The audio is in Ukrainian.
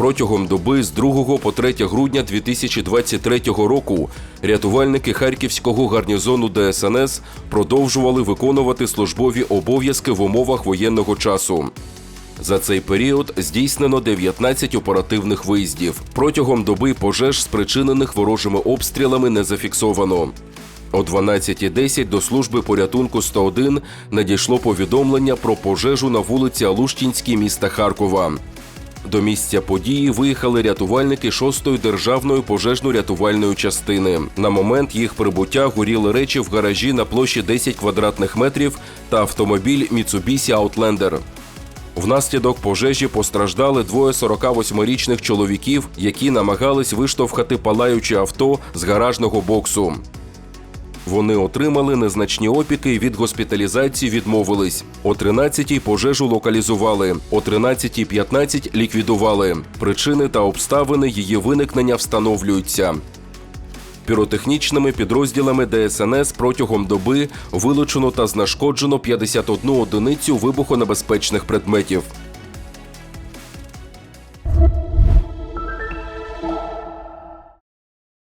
Протягом доби з 2 по 3 грудня 2023 року рятувальники Харківського гарнізону ДСНС продовжували виконувати службові обов'язки в умовах воєнного часу. За цей період здійснено 19 оперативних виїздів. Протягом доби пожеж, спричинених ворожими обстрілами, не зафіксовано. О 12.10 до служби порятунку 101 надійшло повідомлення про пожежу на вулиці Алуштінській міста Харкова. До місця події виїхали рятувальники 6-ї державної пожежно-рятувальної частини. На момент їх прибуття горіли речі в гаражі на площі 10 квадратних метрів та автомобіль Mitsubishi Outlander. Внаслідок пожежі постраждали двоє 48-річних чоловіків, які намагались виштовхати палаюче авто з гаражного боксу. Вони отримали незначні опіки від госпіталізації відмовились. О 13-й пожежу локалізували, о 13.15 ліквідували. Причини та обставини її виникнення встановлюються. Піротехнічними підрозділами ДСНС протягом доби вилучено та знешкоджено 51 одиницю вибухонебезпечних предметів.